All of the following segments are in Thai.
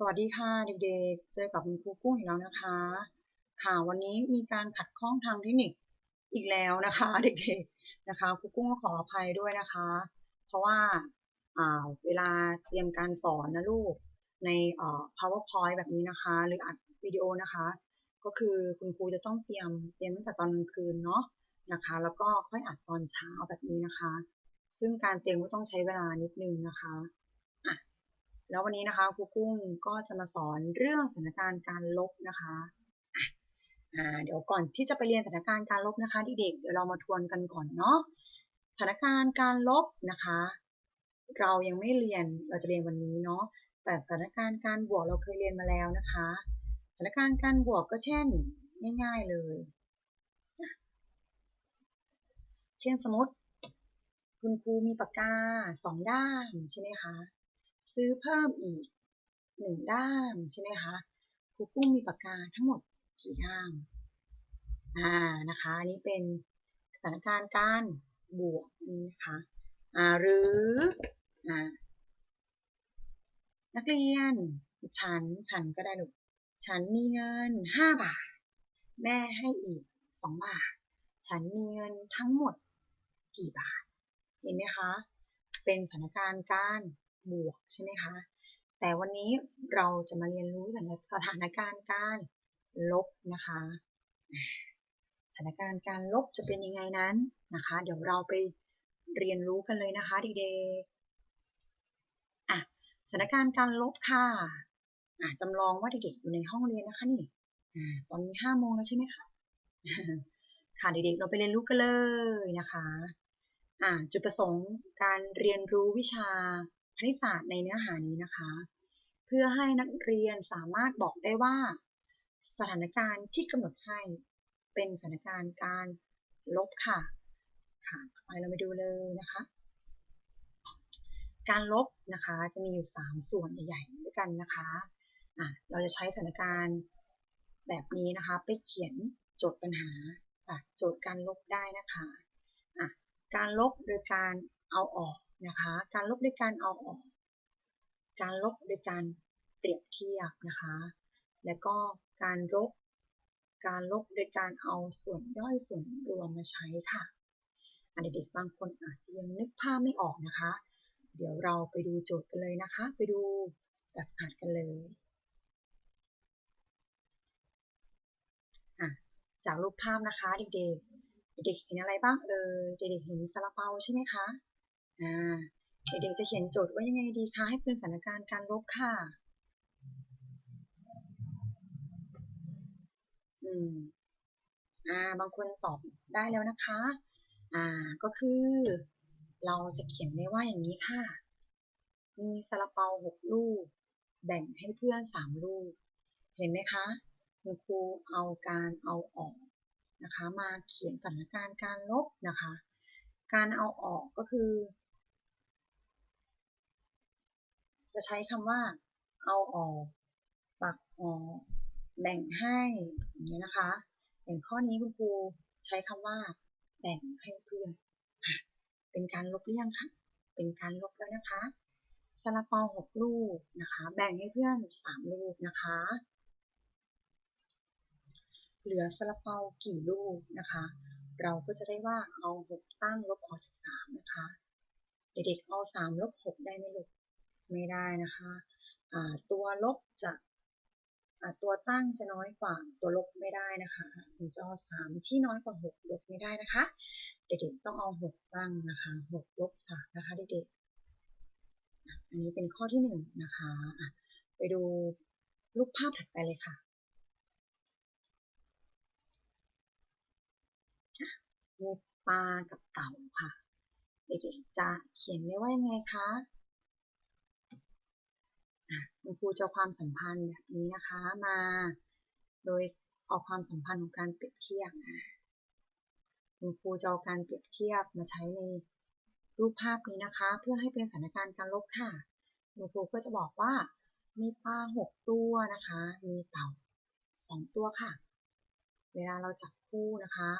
สวัสดีค่ะเด็กๆ เจอกับคุณครูกุ้งอีกแล้วนะคะ ค่ะวันนี้มีการขัดข้องทางเทคนิคอีกแล้วนะคะ เด็กๆนะคะครูกุ้งก็ขออภัยด้วยนะคะ เพราะว่าเวลาเตรียมการสอนนะลูกใน powerpoint แบบนี้นะคะ หรืออัดวิดีโอนะคะ ก็คือคุณครูจะต้องเตรียมเตรียมตั้งแต่ตอนกลางคืนเนาะนะคะ แล้วก็ค่อยอัดตอนเช้าแบบนี้นะคะ ซึ่งการเตรียมก็ต้องใช้เวลานิดนึงนะคะอะ แล้ววันนี้นะคะครูกุ้งก็จะมาสอนเรื่องสถานการณ์การลบนะคะอ่าเดี๋ยวก่อนที่จะไปเรียนสถานการณ์การลบนะคะเด็กๆเดี๋ยวเรามาทวนกันก่อนเนาะสถานการณ์การลบนะคะ เรายังไม่เรียนเราจะเรียนวันนี้เนาะแต่สถานการณ์การบวกเราเคยเรียนมาแล้วนะคะ สถานการณ์การบวกก็เช่นง่าย ๆเลย เช่นสมมติ คุณครูมีปากกาสองด้ามใช่ไหมคะ ซื้อเพิ่มอีกหนึ่งด้ามใช่ไหมคะครูปุ้มมีปากกาทั้งหมดกี่ด้ามอ่านะคะอันนี้เป็นสถานการณ์การบวกนี่นะคะอ่าหรืออ่านักเรียน ฉันฉันก็ได้ลูกฉันมีเงินห้าบาท แม่ให้อีกสองบาท ฉันมีเงินทั้งหมดกี่บาท เห็นไหมคะ เป็นสถานการณ์การ บวกใช่ไหมคะ แต่วันนี้เราจะมาเรียนรู้สถานการณ์การลบนะคะ สถานการณ์การลบจะเป็นยังไงนั้นนะคะ เดี๋ยวเราไปเรียนรู้กันเลยนะคะเด็กๆอะสถานการณ์การลบค่ะอะจำลองว่าเด็กๆอยู่ในห้องเรียนนะคะนี่อ่าตอนนี้ห้าโมงแล้วใช่ไหมคะค่ะเด็กๆเราไปเรียนรู้กันเลยนะคะอ่าจุดประสงค์การเรียนรู้วิชา คณิตศาสตร์ในเนื้อหานี้นะคะ เพื่อให้นักเรียนสามารถบอกได้ว่า สถานการณ์ที่กำหนดให้เป็นสถานการณ์การลบค่ะ ค่ะต่อไปเราไปดูเลยนะคะ การลบนะคะจะมีอยู่ 3 ส่วนใหญ่ๆด้วยกันนะคะอะเราจะใช้สถานการณ์แบบนี้นะคะ ไปเขียนโจทย์ปัญหาอะโจทย์การลบได้นะคะอะการลบโดยการเอาออก นะคะ การลบด้วยการเอาออก การลบโดยการเปรียบเทียบนะคะ และก็การลบ การลบโดยการเอาส่วนย่อยส่วนรวมมาใช้ค่ะเด็กๆบางคนอาจจะยังนึกภาพไม่ออกนะคะ เดี๋ยวเราไปดูโจทย์กันเลยนะคะ ไปดูแบบหัดกันเลยจากรูปภาพนะคะเด็กๆ เด็กๆเห็นอะไรบ้างเออเด็กๆเห็นซาลาเปาใช่ไหมคะ อ่าเด็กๆจะเขียนโจทย์ว่ายังไงดีคะให้เป็นสถานการณ์การลบค่ะ อืม อ่า บางคนตอบได้แล้วนะคะ อ่า ก็คือ เราจะเขียนไว้ว่าอย่างนี้ค่ะ มีซาลาเปาหกลูก แบ่งให้เพื่อนสามลูก เห็นไหมคะ คุณครูเอาการเอาออกนะคะ มาเขียนสถานการณ์การลบนะคะ การเอาออกก็คือ จะใช้คำว่า เอาออกตัดออกแบ่งให้อย่างนี้นะคะ อย่างข้อนี้คุณครูใช้คำว่า แบ่งให้เพื่อนเป็นการลบหรือยังคะเป็นการลบแล้วนะคะซาลาเปาหกลูกนะคะ แบ่งให้เพื่อนสามลูกนะคะ เหลือซาลาเปากี่ลูกนะคะ เราก็จะได้ว่าเอาหกตั้งลบออกจากสามนะคะ เด็กๆเอาสามลบหกได้ไหมลูก ไม่ได้นะคะตัวลบจะตัวตั้งจะน้อยกว่าตัวลบไม่ได้นะคะมันจะเอาสามที่น้อยกว่าหกลบไม่ได้นะคะ เด็กๆต้องเอาหกตั้งนะคะหกลบสามนะคะเด็กๆอันนี้เป็นข้อที่หนึ่งนะคะไปดูรูปภาพถัดไปเลยค่ะมีปลากับเต่าค่ะ เด็กๆจะเขียนไว้ว่ายังไงคะ คุณครูจะความสัมพันธ์แบบนี้นะคะมา โดยเอาความสัมพันธ์ของการเปรียบเทียบคุณครูจะเอาการเปรียบเทียบมาใช้ในรูปภาพนี้นะคะ เพื่อให้เป็นสถานการณ์การลบค่ะคุณครูก็จะบอกว่า มีปลาหกตัวนะคะ มีเต่าสองตัวค่ะ เวลาเราจับคู่นะคะ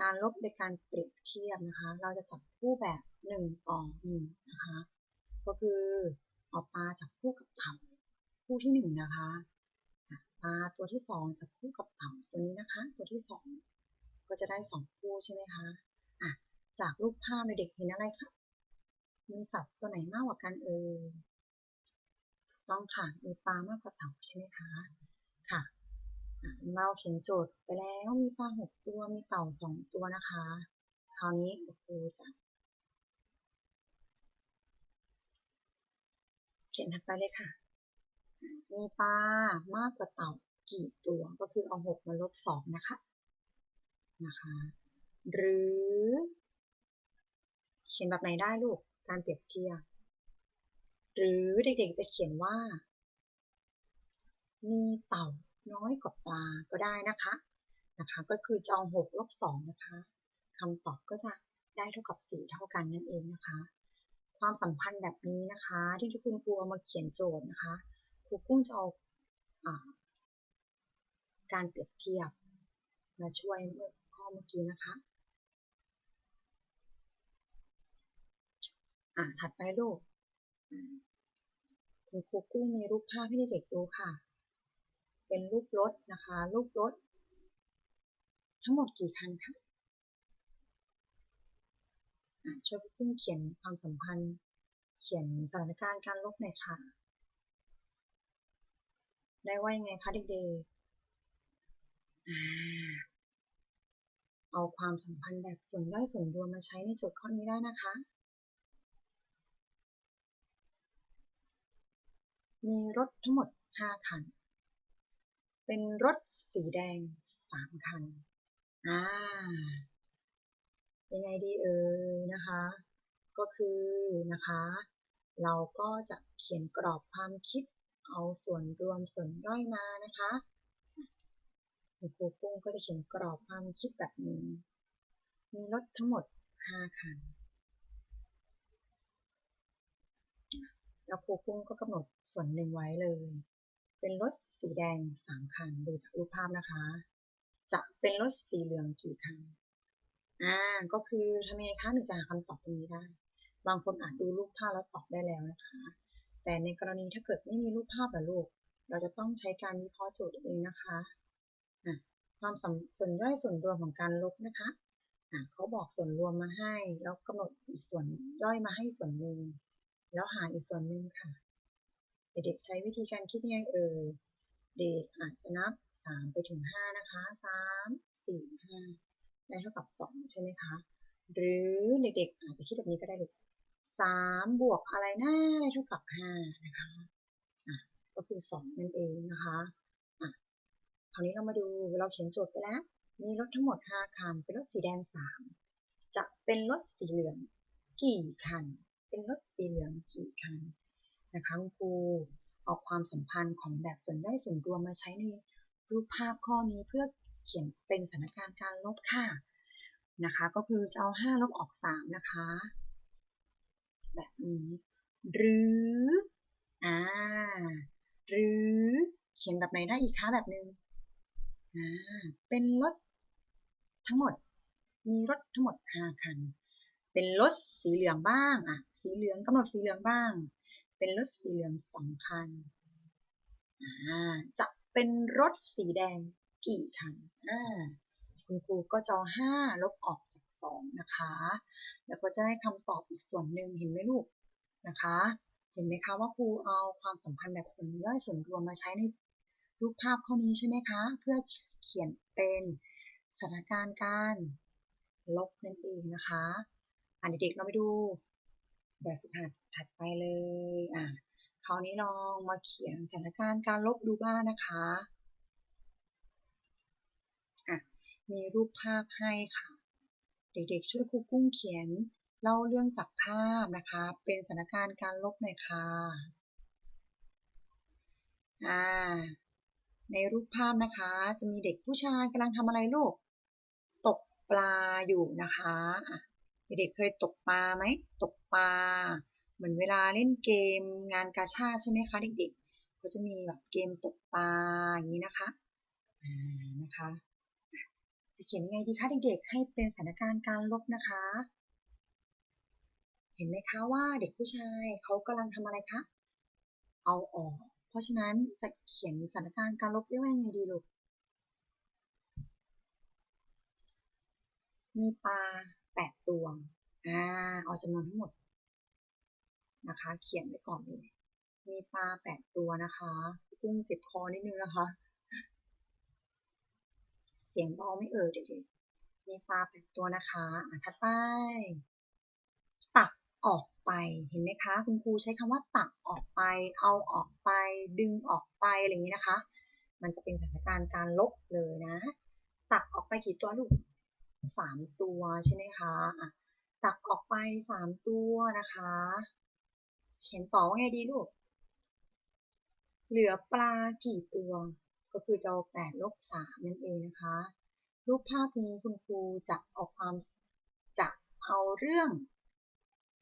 การลบในการเปรียบเทียบนะคะ เราจะจับคู่แบบ1ต่อ1นะคะ ก็คือ เอาปลาจับคู่กับเต่าคู่ที่หนึ่งนะคะปลาตัวที่สองจะคู่กับเต่าตัวนี้นะคะ ตัวที่สองก็จะได้สองคู่ใช่ไหมคะอะจากรูปภาพเด็กเห็นอะไรคะมีสัตว์ตัวไหนมากกว่ากันเอ่ยถูกต้องค่ะมีปลามากกว่าเต่าใช่ไหมคะค่ะอะเราเขียนโจทย์ไปแล้วมีปลาหกตัวมีเต่าสองตัวนะคะ คราวนี้ครูจะ ขียนถัดไปเลยค่ะ มีปลามากกว่าเต่ากี่ตัวก็คือเอาหกมาลบสองนะคะนะคะ หรือ เขียนแบบไหนได้ลูกการเปรียบเทียบหรือเด็กๆจะเขียนว่า มีเต่าน้อยกว่าปลาก็ได้นะคะนะคะก็คือจะเอาหกลบสองนะคะคำตอบก็จะได้เท่ากับสี่เท่ากันนั่นเองนะคะ ความสัมพันธ์แบบนี้นะคะ ที่คุณครูเอามาเขียนโจทย์นะคะครูกุ้งจะเอาการเปรียบเทียบมาช่วยเมื่อข้อเมื่อกี้นะคะอ่าถัดไปลูกคุณครูกุ้งมีรูปภาพให้เด็กดูค่ะ เป็นรูปรถนะคะ รูปรถ ทั้งหมดกี่คันคะ ช่วยกุ้งเขียนความสัมพันธ์ เขียนสถานการณ์การลบหน่อยค่ะ ได้ว่ายังไงคะเด็กๆเอาความสัมพันธ์แบบส่วนย่อยส่วนรวมมาใช้ในโจทย์ข้อนี้ได้นะคะ มีรถทั้งหมด 5 คัน เป็นรถสีแดง 3 คัน อ่า ยังไงดีเอ่ยนะคะ ก็คือนะคะ เราก็จะเขียนกรอบความคิด เอาส่วนรวมส่วนย่อยมานะคะคุณครูปุ้งก็จะเขียนกรอบความคิดแบบนี้ มีรถทั้งหมด 5 คัน แล้วครูปุ้งก็กำหนดส่วนหนึ่งไว้เลย เป็นรถสีแดง 3 คัน ดูจากรูปภาพนะคะ จะเป็นรถสีเหลืองกี่คัน อ่าก็คือทำยังไงคะถึงจะหาคำตอบตรงนี้ได้ บางคนอาจดูรูปภาพแล้วตอบได้แล้วนะคะ แต่ในกรณีถ้าเกิดไม่มีรูปภาพแบบลูก เราจะต้องใช้การวิเคราะห์โจทย์เองนะคะความส่วนย่อยส่วนรวมของการลบนะคะะเขาบอกส่วนรวมมาให้ แล้วกำหนดอีกส่วนย่อยมาให้ส่วนหนึ่งแล้วหาอีกส่วนหนึ่งค่ะ เด็กๆใช้วิธีการคิดยังไงเอ่ยเด็กอาจจะนับ 3 ไปถึง 5 นะคะ 3 4 5 ได้เท่ากับ 2 ใช่ไหมคะ หรือเด็กๆ อาจจะคิดแบบนี้ก็ได้เลย3บวกอะไรนะได้เท่ากับ 5 นะคะอะก็คือ 2 นั่นเองนะคะอะคราวนี้เรามาดูเราเขียนโจทย์ไปแล้ว มีรถทั้งหมด 5 คัน เป็นรถสีแดง 3 จะเป็นรถสีเหลืองกี่คัน เป็นรถสีเหลืองกี่คันนะคะคุณครูเอาความสัมพันธ์ของแบบส่วนได้ส่วนรวมมาใช้ในรูปภาพข้อนี้เพื่อ เขียนเป็นสถานการณ์การลบค่ะนะคะ ก็คือจะเอา5ลบออก 3 นะคะ แบบนี้ หรืออ่าหรือเขียนแบบไหนได้อีกคะแบบหนึ่งอ่าเป็นรถทั้งหมด มีรถทั้งหมด 5 คัน เป็นรถสีเหลืองบ้างอะสีเหลืองกำหนดสีเหลืองบ้าง เป็นรถสีเหลืองสองคันอ่าจะเป็นรถสีแดง กี่คันอ่าคุณครูก็จะห้าลบออกจากสองนะคะ แล้วก็จะได้คำตอบอีกส่วนหนึ่งเห็นไหมลูกนะคะ เห็นไหมคะว่าครูเอาความสัมพันธ์แบบส่วนย่อยส่วนรวมมาใช้ในรูปภาพข้อนี้ใช่ไหมคะ เพื่อเขียนเป็นสถานการณ์การลบนั่นเองนะคะอ่านเด็กๆเราไปดูแบบฝึกหัดถัดไปเลยอะคราวนี้ลองมาเขียนสถานการณ์การลบดูบ้างนะคะ มีรูปภาพให้ค่ะ เด็กๆช่วยครูกุ้งเขียนเล่าเรื่องจากภาพนะคะ เป็นสถานการณ์การลบหน่อยค่ะอ่าในรูปภาพนะคะ จะมีเด็กผู้ชายกำลังทำอะไรลูก ตกปลาอยู่นะคะเด็กๆเคยตกปลาไหมตกปลา เหมือนเวลาเล่นเกมงานกาชาใช่ไหมคะเด็กๆก็จะมีแบบเกมตกปลาอย่างนี้นะคะอ่านะคะ จะเขียนยังไงดีคะเด็กๆ ให้เป็นสถานการณ์การลบนะคะ เห็นไหมคะว่าเด็กผู้ชายเขากำลังทำอะไรคะ เอาออก เพราะฉะนั้นจะเขียนสถานการณ์การลบได้ว่ายังไงดีลูก มีปลาแปดตัว อ่า เอาจำนวนทั้งหมดนะคะ เขียนไว้ก่อนเลย มีปลาแปดตัวนะคะ กุ้งเจ็บคอนิดนึงนะคะ เสียงเบาไม่เอ่ยเด็กๆมีปลาแปดตัวนะคะอะถัดไป ตักออกไป เห็นไหมคะ คุณครูใช้คำว่าตักออกไป เอาออกไป ดึงออกไป อะไรอย่างนี้นะคะ มันจะเป็นสถานการณ์การลบเลยนะ ตักออกไปกี่ตัวลูกสามตัวใช่ไหมคะอะตักออกไปสามตัวนะคะ เขียนต่อว่าไงดีลูก เหลือปลากี่ตัว ก็คือจะเอาแปดลบสามนั่นเองนะคะ รูปภาพนี้คุณครูจะเอาความจะเอาเรื่อง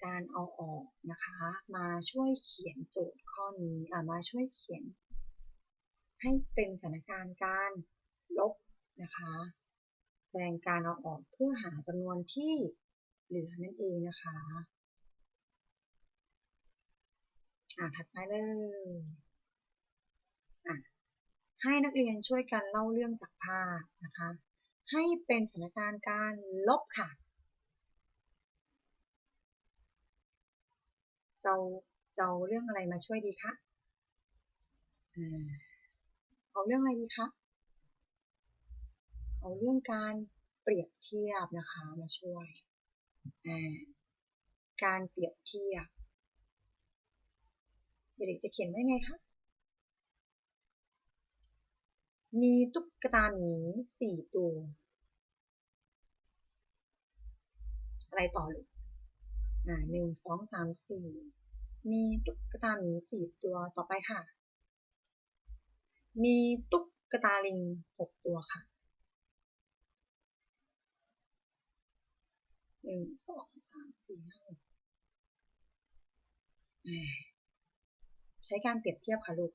การเอาออกนะคะ มาช่วยเขียนโจทย์ข้อนี้มาช่วยเขียน ให้เป็นสถานการณ์การลบนะคะ แสดงการเอาออกเพื่อหาจำนวนที่เหลือนั่นเองนะคะ อ่าถัดไปเลย ให้นักเรียนช่วยกันเล่าเรื่องจากภาพนะคะ ให้เป็นสถานการณ์การลบค่ะ เจ้าเจ้าเรื่องอะไรมาช่วยดีคะเอาเรื่องอะไรดีคะเอาเรื่องการเปรียบเทียบนะคะมาช่วย การเปรียบเทียบ เด็กจะเขียนไว้ไงคะ มีตุ๊กตาหมีสี่ตัว อะไรต่อลูกอ่าหนึ่งสองสามสี่ มีตุ๊กตาหมีสี่ตัวต่อไปค่ะ มีตุ๊กตาลิงหกตัวค่ะหนึ่งสองสามสี่ห้าใช้การเปรียบเทียบค่ะลูก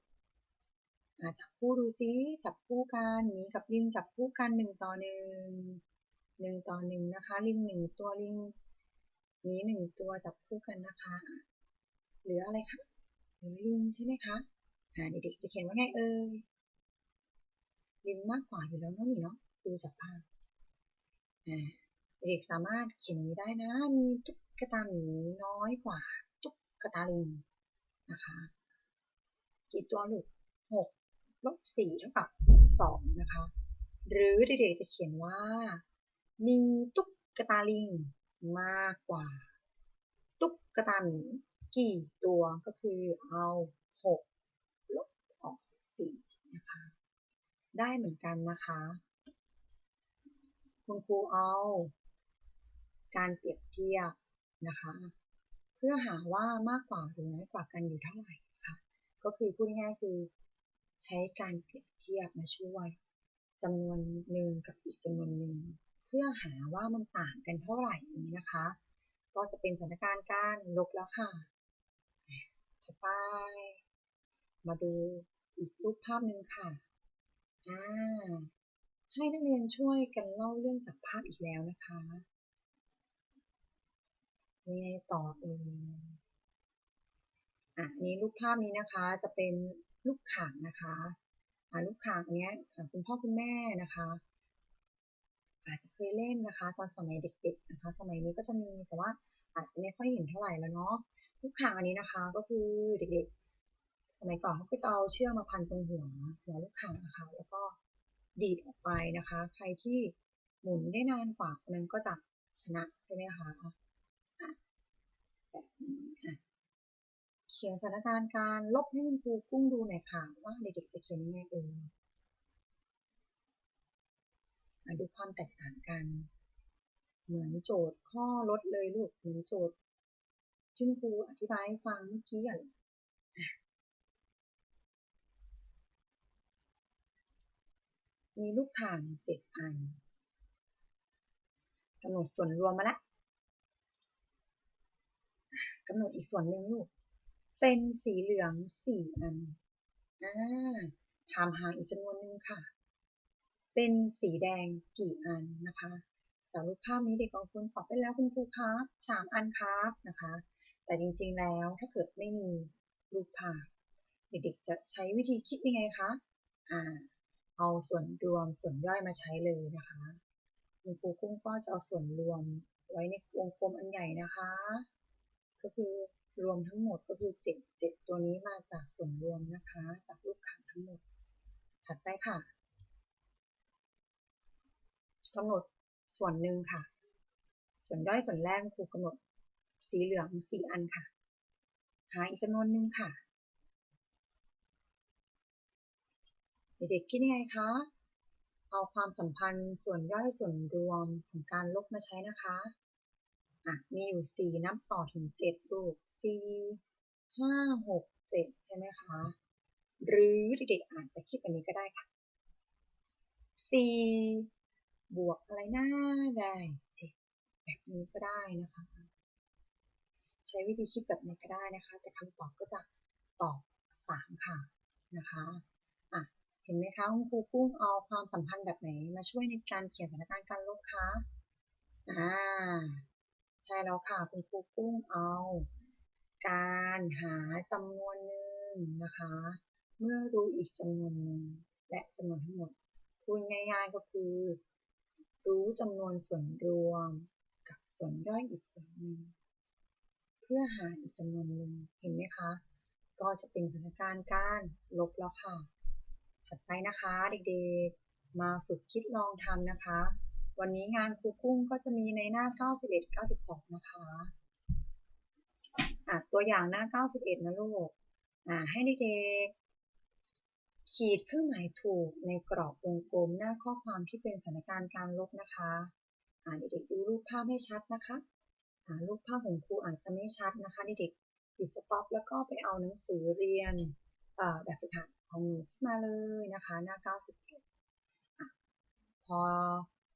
จับคู่ดูซิ จับคู่กันหมีกับลิงจับคู่กันหนึ่งต่อหนึ่งหนึ่งต่อหนึ่งนะคะ ลิงหนึ่งตัวลิงหมีหนึ่งตัวจับคู่กันนะคะเหลืออะไรคะเหลือลิงใช่ไหมคะอ่าเด็กๆจะเขียนว่าไงเอ่ยลิงมากกว่าอยู่แล้วเนาะนี่เนาะดูจากภาพอ่าเด็กสามารถเขียนนี้ได้นะ มีตุ๊กตาหมีน้อยกว่าตุ๊กตาลิงนะคะ กี่ตัวลูกหก ลบสี่เท่ากับสองนะคะ หรือเด็กๆจะเขียนว่า มีตุ๊กตาลิงมากกว่า ตุ๊กตาหมีกี่ตัวก็คือเอาหกลบออกจากสี่นะคะ ได้เหมือนกันนะคะ คุณครูเอา การเปรียบเทียบนะคะ เพื่อหาว่ามากกว่าหรือน้อยกว่ากันอยู่เท่าไหร่ค่ะก็คือพูดง่ายๆคือ ใช้การเปรียบเทียบมาช่วยจำนวนหนึ่งกับอีกจำนวนหนึ่งเพื่อหาว่ามันต่างกันเท่าไหร่นี้นะคะ ก็จะเป็นสถานการณ์การลบแล้วค่ะต่อไป มาดูอีกรูปภาพหนึ่งค่ะอ่าให้นักเรียนช่วยกันเล่าเรื่องจากภาพอีกแล้วนะคะยังไงต่อเอออะนี้รูปภาพนี้นะคะจะเป็น ลูกข่างนะคะลูกข่างอันนี้คุณพ่อคุณแม่นะคะ อาจจะเคยเล่นนะคะ ตอนสมัยเด็ก ๆนะคะ สมัยนี้ก็จะมีแต่ว่าอาจจะไม่ค่อยเห็นเท่าไหร่แล้วเนาะลูกข่างอันนี้นะคะ ก็คือเด็กๆ สมัยก่อนเขาก็จะเอาเชือกมาพันตรงหัวหัวลูกข่างนะคะ แล้วก็ดีดออกไปนะคะ ใครที่หมุนได้นานกว่าคนนั้นก็จะชนะใช่ไหมคะแบบนี้ค่ะ ขียนสถานการณ์การลบให้คุณครูกุ้งดูหน่อยค่ะว่าเด็กๆจะเขียนยังไงเอ่ยมาดูความแตกต่างกัน เหมือนโจทย์ข้อลดเลยลูกเหมือนโจทย์ที่คุณครูอธิบายให้ฟังเมื่อกี้อะมีลูกข่างเจ็ดอันกำหนดส่วนรวมมาแล้วกำหนดอีกส่วนหนึ่งลูก เป็นสีเหลืองสี่อันอ่าถามหาอีกจำนวนหนึ่งค่ะ เป็นสีแดงกี่อันนะคะจากรูปภาพนี้เด็กบางคนตอบไปแล้วคุณครูครับสามอันครับนะคะ แต่จริงๆแล้วถ้าเกิดไม่มีรูปภาพ เด็กๆจะใช้วิธีคิดยังไงคะอ่าเอาส่วนรวมส่วนย่อยมาใช้เลยนะคะคุณครูกุ้งก็จะเอาส่วนรวมไว้ในวงกลมอันใหญ่นะคะ ก็คือ รวมทั้งหมดก็คือเจ็ดเจ็ดตัวนี้มาจากส่วนรวมนะคะ จากลูกขันทั้งหมด ถัดไปค่ะกำหนดส่วนหนึ่งค่ะ ส่วนย่อยส่วนแรกครูกำหนดสีเหลืองสี่อันค่ะ หาอีกจำนวนหนึ่งค่ะ เด็กๆคิดยังไงคะ เอาความสัมพันธ์ส่วนย่อยส่วนรวมของการลบมาใช้นะคะ อะมีอยู่สี่นับต่อถึงเจ็ดลูกสี่ห้าหกเจ็ดใช่ไหมคะ หรือเด็กๆอาจจะคิดแบบนี้ก็ได้ค่ะสี่บวกอะไรหน่าได้เจ็ดแบบนี้ก็ได้นะคะ ใช้วิธีคิดแบบนี้ก็ได้นะคะ แต่คำตอบก็จะตอบสามค่ะนะคะอะเห็นไหมคะคุณครูกุ้งเอาความสัมพันธ์แบบไหนมาช่วยในการเขียนสถานการณ์การลบคะอ่า ใช่แล้วค่ะ คุณครูกุ้งเอา การหาจำนวนหนึ่งนะคะ เมื่อรู้อีกจำนวนหนึ่งและจำนวนทั้งหมดพูดง่ายๆก็คือ รู้จำนวนส่วนรวมกับส่วนย่อยอีกส่วนหนึ่งเพื่อหาอีกจำนวนหนึ่งเห็นไหมคะ ก็จะเป็นสถานการณ์การลบแล้วค่ะ ถัดไปนะคะเด็กๆ มาฝึกคิดลองทำนะคะ วันนี้งานครูกุ้งก็จะมีในหน้า 91 92 นะคะอะตัวอย่างหน้า 91 นะลูกอะให้เด็กๆขีดเครื่องหมายถูกในกรอบวงกลมหน้าข้อความที่เป็นสถานการณ์การลบนะคะอะเด็กๆดูรูปภาพให้ชัดนะคะอะรูปภาพของครูอาจจะไม่ชัดนะคะเด็กๆปิดสต็อปแล้วก็ไปเอาหนังสือเรียนแบบฝึกหัดของหนูขึ้นมาเลยนะคะ หน้า 91อะพอ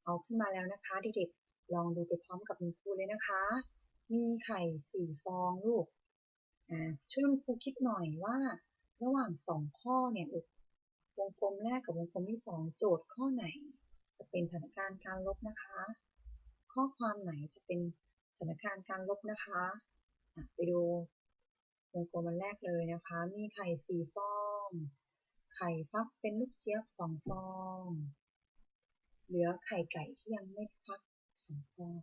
เอาขึ้นมาแล้วนะคะ เด็กๆ ลองดูไปพร้อมกับคุณครูเลยนะคะ มีไข่สี่ฟองลูกช่วยคุณครูคิดหน่อยว่า ระหว่างสองข้อเนี่ยลูกวงกลมแรกกับวงกลมที่สองโจทย์ข้อไหน จะเป็นสถานการณ์การลบนะคะ ข้อความไหนจะเป็นสถานการณ์การลบนะคะไปดูวงกลมันแรกเลยนะคะ มีไข่สี่ฟอง ไข่ฟักเป็นลูกเจี๊ยบสองฟอง เหลือไข่ไก่ที่ยังไม่ฟักสองฟอง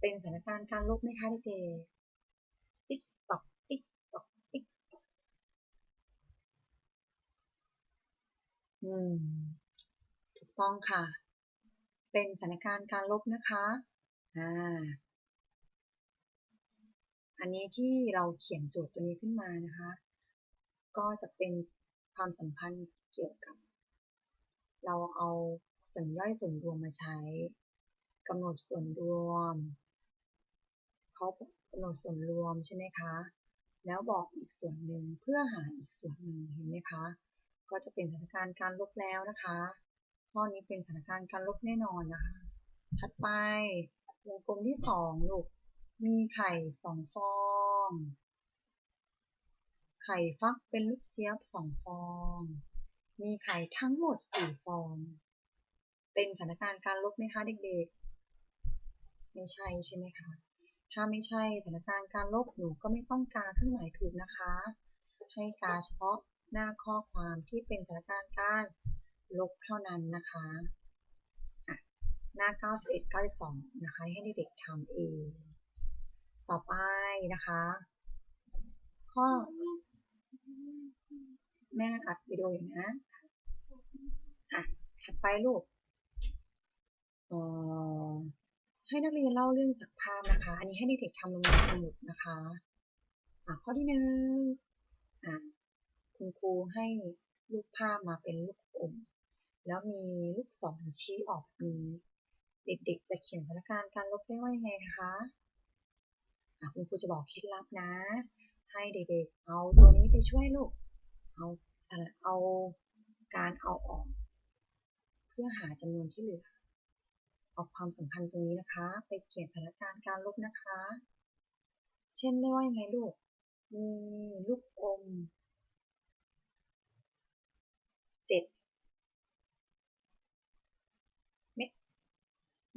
เป็นสถานการณ์การลบไหมคะเด็กติ๊กตอกติ๊กตอกติ๊กตอกอืมถูกต้องค่ะ เป็นสถานการณ์การลบนะคะอ่าอันนี้ที่เราเขียนโจทย์ตัวนี้ขึ้นมานะคะ ก็จะเป็นความสัมพันธ์เกี่ยวกับ เราเอา ส่วนย่อยส่วนรวมมาใช้กำหนดส่วนรวมเขากำหนดส่วนรวมใช่ไหมคะ แล้วบอกอีกส่วนหนึ่งเพื่อหาอีกส่วนหนึ่งเห็นไหมคะ ก็จะเป็นสถานการณ์การลบแล้วนะคะ ข้อนี้เป็นสถานการณ์การลบแน่นอนนะคะ ถัดไปวงกลมที่สองลูก มีไข่สองฟอง ไข่ฟักเป็นลูกเจี๊ยบสองฟอง มีไข่ทั้งหมดสี่ฟอง เป็นสถานการณ์การลบไหมคะเด็กๆ ไม่ใช่ใช่ไหมคะ ถ้าไม่ใช่สถานการณ์การลบหนูก็ไม่ต้องกาเครื่องหมายถูกนะคะ ให้กาเฉพาะหน้าข้อความที่เป็นสถานการณ์การลบเท่านั้นนะคะะหน้า 91 92 นะคะ ให้เด็กๆทำเอง ต่อไปนะคะ ข้อ แม่อัดวิดีโออยู่นะ อะ ถัดไปลูก ให้นักเรียนเล่าเรื่องจากภาพนะคะ อันนี้ให้เด็กๆทำลงในสมุดนะคะอะข้อที่หนึ่งอะคุณครูให้รูปภาพมาเป็นลูกอม แล้วมีลูกศรชี้ออกนี้ เด็กๆจะเขียนสถานการณ์การลบได้ว่ายังไงคะอะคุณครูจะบอกเคล็ดลับนะ ให้เด็กๆเอาตัวนี้ไปช่วยลูก เอาเอาการเอาออก เพื่อหาจำนวนที่เหลือ เอาความสัมพันธ์ตรงนี้นะคะ ไปเขียนสถานการณ์การลบนะคะ เช่นได้ว่ายังไงลูก มีลูกอมเจ็ดเม็ด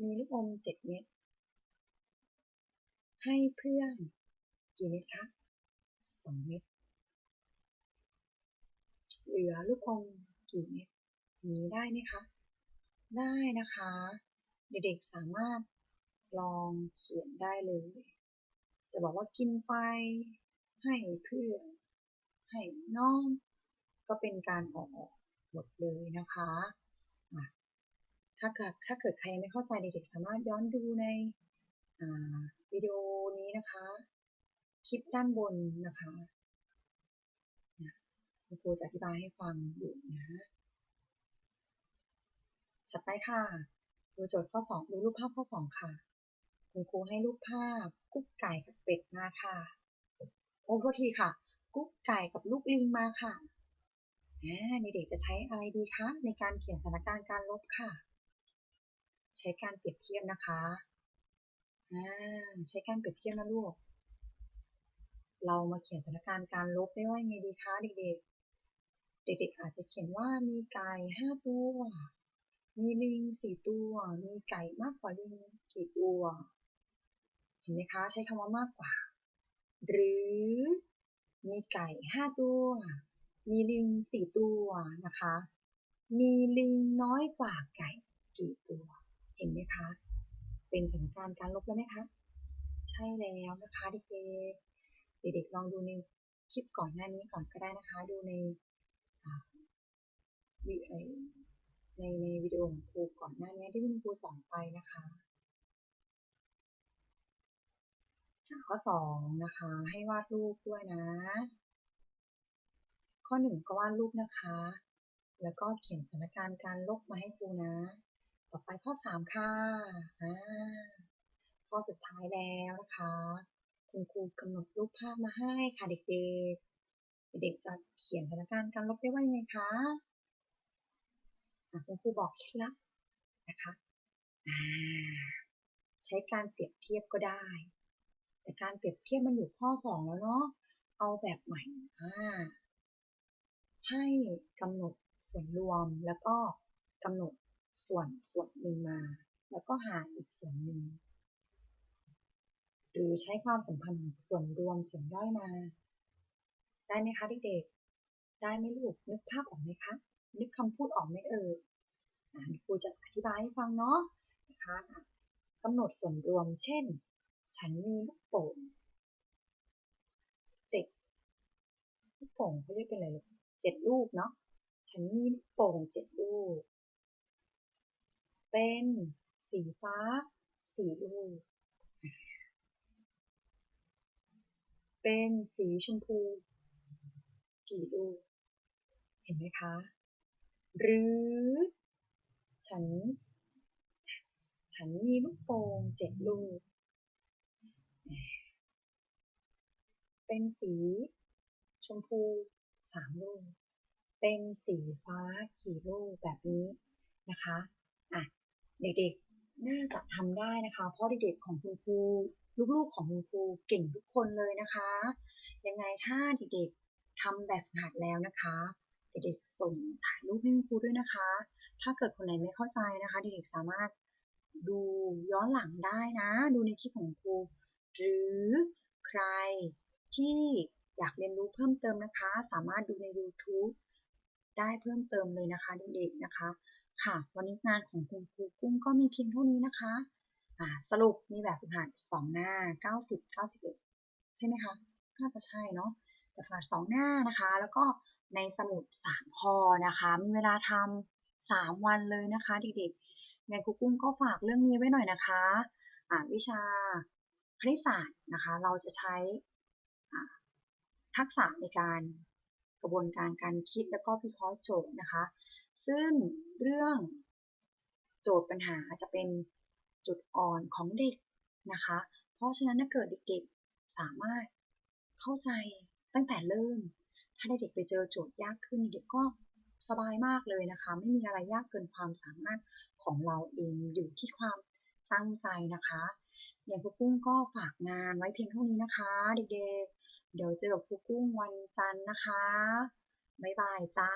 มีลูกอมเจ็ดเม็ด ให้เพื่อนกี่เม็ดคะสองเม็ด เหลือลูกอมกี่เม็ดอย่างนี้ได้ไหมคะ ได้นะคะ เด็กๆสามารถลองเขียนได้เลย จะบอกว่ากินไป ให้เพื่อนให้น้อง ก็เป็นการออกหมดเลยนะคะถ้าเกิดถ้าเกิดใครไม่เข้าใจเด็กๆสามารถย้อนดูในวิดีโอนี้นะคะ คลิปด้านบนนะคะคุณครูจะอธิบายให้ฟังอยู่นะถัดไปค่ะ ดูโจทย์ข้อ 2 ดูรูปภาพข้อ 2 ค่ะ คุณครูให้รูปภาพ กุ๊กไก่กับเป็ดมาค่ะ โอ้โทษทีค่ะ กุ๊กไก่กับลูกลิงมาค่ะอ่เด็กๆจะใช้อะไรดีคะในการเขียนสถานการณ์การลบค่ะ ใช้การเปรียบเทียบนะคะใช้การเปรียบเทียบนะลูก เรามาเขียนสถานการณ์การลบได้ว่ายังไงดีคะเด็กๆ เด็กๆอาจจะเขียนว่ามีไก่ห้าตัว มีลิงสี่ตัว มีไก่มากกว่าลิงกี่ตัว เห็นไหมคะ ใช้คำว่ามากกว่า หรือมีไก่ห้าตัว มีลิงสี่ตัวนะคะ มีลิงน้อยกว่าไก่กี่ตัว เห็นไหมคะ เป็นสถานการณ์การลบแล้วไหมคะ ใช่แล้วนะคะเด็กๆ เด็กๆลองดูในคลิปก่อนหน้านี้ก่อนก็ได้นะคะ ดูในวิไอ ในในวิดีโอของครูก่อนหน้านี้ที่คุณครูสอนไปนะคะข้อสองนะคะ ให้วาดรูปด้วยนะ ข้อหนึ่งก็วาดรูปนะคะ แล้วก็เขียนสถานการณ์การลบมาให้ครูนะ ต่อไปข้อสามค่ะอ่าข้อสุดท้ายแล้วนะคะ คุณครูกำหนดรูปภาพมาให้ค่ะเด็กๆ เด็กๆจะเขียนสถานการณ์การลบได้ว่ายังไงคะ คุณครูบอกเคล็ดลับนะคะใช้การเปรียบเทียบก็ได้ แต่การเปรียบเทียบมันอยู่ข้อ 2 แล้วเนาะเอาแบบใหม่ให้กำหนดส่วนรวมแล้วก็กำหนดส่วนส่วนหนึ่งมา แล้วก็หาอีกส่วนหนึ่งหรือใช้ความสัมพันธ์ส่วนรวมส่วนย่อยมา ได้ไหมคะเด็กๆได้ไหมลูกนึกภาพออกไหมคะ นึกคำพูดออกไหมเอ่ยครูจะอธิบายให้ฟังเนาะนะคะกำหนดส่วนรวม เช่น ฉันมีลูกโป่งเจ็ดลูกโป่งเขาเรียกเป็นอะไรลูกเจ็ดลูกเนาะ ฉันมีลูกโป่งเจ็ดลูก เป็นสีฟ้าสี่ลูก เป็นสีชมพู กี่ลูก เห็นไหมคะ หรือ ฉัน ฉันมีลูกโป่งเจ็ดลูก เป็นสีชมพูสามลูก เป็นสีฟ้ากี่ลูกแบบนี้นะคะ อะ เด็กๆ น่าจะทำได้นะคะ เพราะเด็กๆ ของคุณครูลูกๆ ของคุณครูเก่งทุกคนเลยนะคะ ยังไงถ้าเด็กๆทำแบบฝึกหัดแล้วนะคะ เด็กๆส่งถ่ายรูปให้คุณครูด้วยนะคะ ถ้าเกิดคนไหนไม่เข้าใจนะคะ เด็กๆสามารถดูย้อนหลังได้นะ ดูในคลิปของครู หรือใครที่อยากเรียนรู้เพิ่มเติมนะคะ สามารถดูใน YouTube ได้เพิ่มเติมเลยนะคะเด็กๆนะคะ ค่ะ วันนี้งานของคุณครูกุ้งก็มีเพียงเท่านี้นะคะะสรุปมีแบบฝึกหัดสองหน้า 90 91 ใช่ไหมคะ น่าจะใช่เนาะแบบฝึกหัดสองหน้านะคะ แล้วก็ ในสมุดสามพอนะคะมีเวลาทำ3วันเลยนะคะเด็กๆในครูกุ้งก็ฝากเรื่องนี้ไว้หน่อยนะคะวิชาคณิตศาสตร์นะคะเราจะใช้ทักษะในการกระบวนการการคิดแล้วก็พิเคราะห์โจทย์นะคะ ซึ่งเรื่องโจทย์ปัญหาจะเป็นจุดอ่อนของเด็กนะคะ เพราะฉะนั้นถ้าเกิดเด็กๆสามารถเข้าใจตั้งแต่เริ่ม ถ้าเด็กไปเจอโจทย์ยากขึ้นเด็กก็สบายมากเลยนะคะ ไม่มีอะไรยากเกินความสามารถของเราเองอยู่ที่ความตั้งใจนะคะอย่างครูกุ้งก็ฝากงานไว้เพียงเท่านี้นะคะ เด็กๆ เดี๋ยวเจอกับครูกุ้งวันจันทร์นะคะ บ๊ายบายจ้า